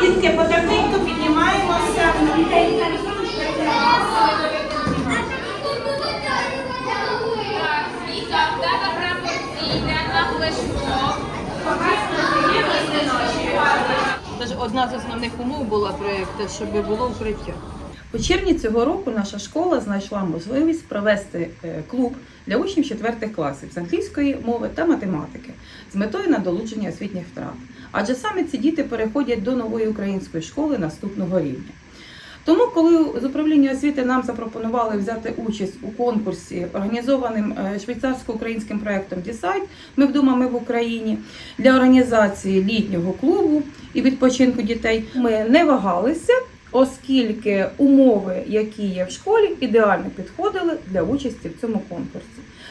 Дітки, потихеньку піднімаємося. Одна з основних умов була проєкту, щоб було укриття. У червні цього року наша школа знайшла можливість провести е, клуб для учнів 4 класів з англійської мови та математики з метою надолудження освітніх втрат. Адже саме ці діти переходять до нової української школи наступного рівня. Тому, коли з управління освіти нам запропонували взяти участь у конкурсі, організованим е, швейцарсько-українським проєктом Дісайт, ми вдома в Україні для організації літнього клубу і відпочинку дітей, ми не вагалися, оскільки умови, які є в школі, ідеально підходили для участі в цьому конкурсі.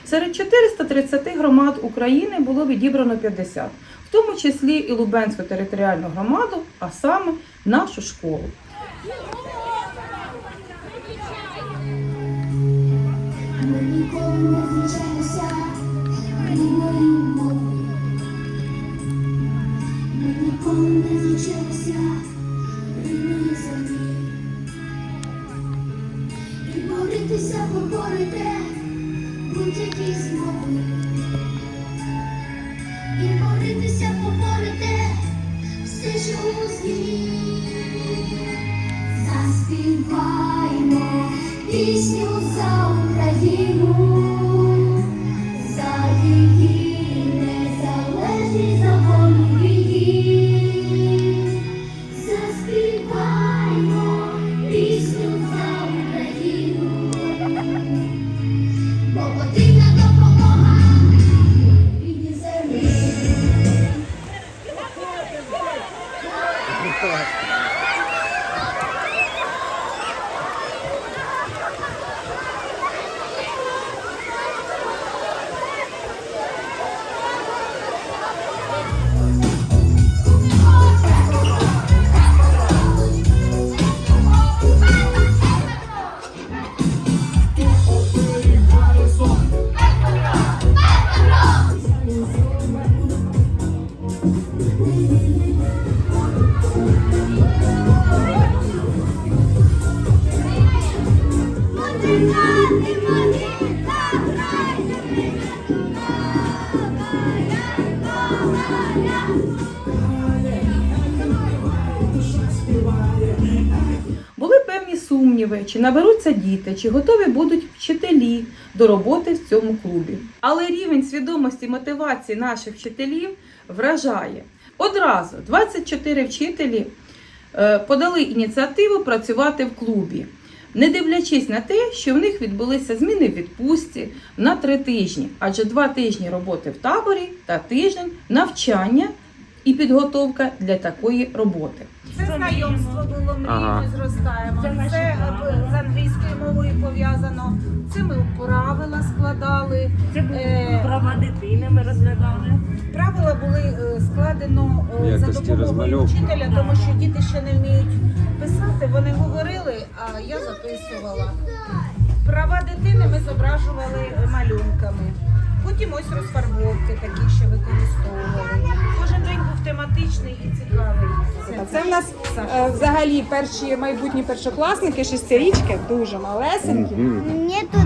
Серед 430 громад України було відібрано 50, в тому числі і Лубенську територіальну громаду, а саме нашу школу. Ми ніколи не зустрічаємося боритися поборете будь-які змови. І боритися поборете все, що у злі. Заспіваймо пісню за Україну, Були певні сумніви, чи наберуться діти, чи готові будуть вчителі до роботи в цьому клубі. Але рівень свідомості мотивації наших вчителів вражає. Одразу 24 вчителі е, подали ініціативу працювати в клубі, не дивлячись на те, що в них відбулися зміни в відпустці на три тижні, адже два тижні роботи в таборі та тиждень навчання і підготовка для такої роботи. Це знайомство було, ми Ага. ми зростаємо. Це е, з англійською мовою пов'язано. Це ми правила складали. Це були Е, права дитини, ми розглядали. Правила були е, складено е, за допомогою розмальовки. вчителя, тому що діти ще не вміють писати. Вони говорили, а я записувала. Права дитини ми зображували малюнками. Потім ось розфарбовки такі ще використовували. Кожен день був тематичний і цікавий. Це в нас е, взагалі перші майбутні першокласники, шестирічки, дуже малесенькі. Мені тут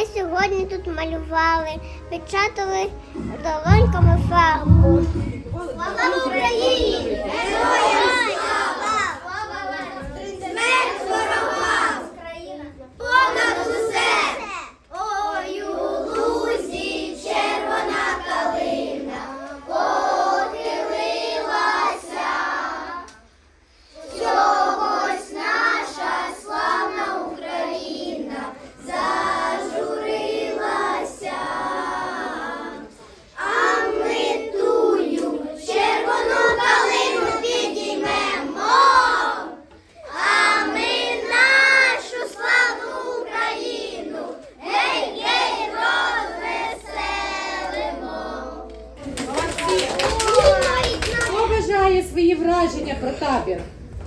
Ми сьогодні тут малювали, печатали долоньками фарбу. Слава Україні! Героям супер.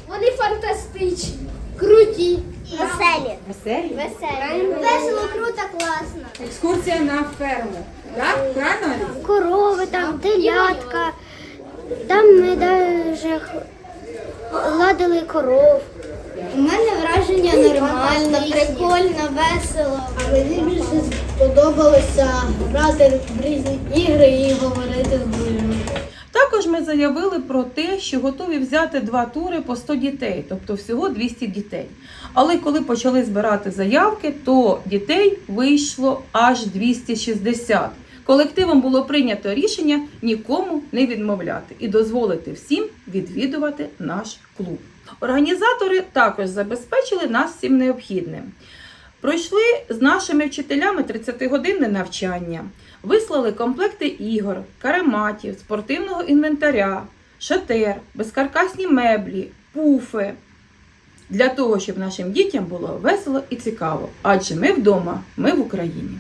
Вони фантастичні, круті, веселі. Веселі. Веселі. Весело, круто, класно. Екскурсія на ферму. Так? Правильно? Корови, там телятка. Там ми навіть ладили коров. У мене враження нормально, прикольно, весело. А мені більше сподобалося грати в різні ігри і говорити з людьми. Також ми заявили про те, що готові взяти два тури по 100 дітей, тобто всього 200 дітей. Але коли почали збирати заявки, то дітей вийшло аж 260. Колективом було прийнято рішення нікому не відмовляти і дозволити всім відвідувати наш клуб. Організатори також забезпечили нас всім необхідним. Пройшли з нашими вчителями 30-годинне навчання, вислали комплекти ігор, карематів, спортивного інвентаря, шатер, безкаркасні меблі, пуфи. Для того, щоб нашим дітям було весело і цікаво. Адже ми вдома, ми в Україні.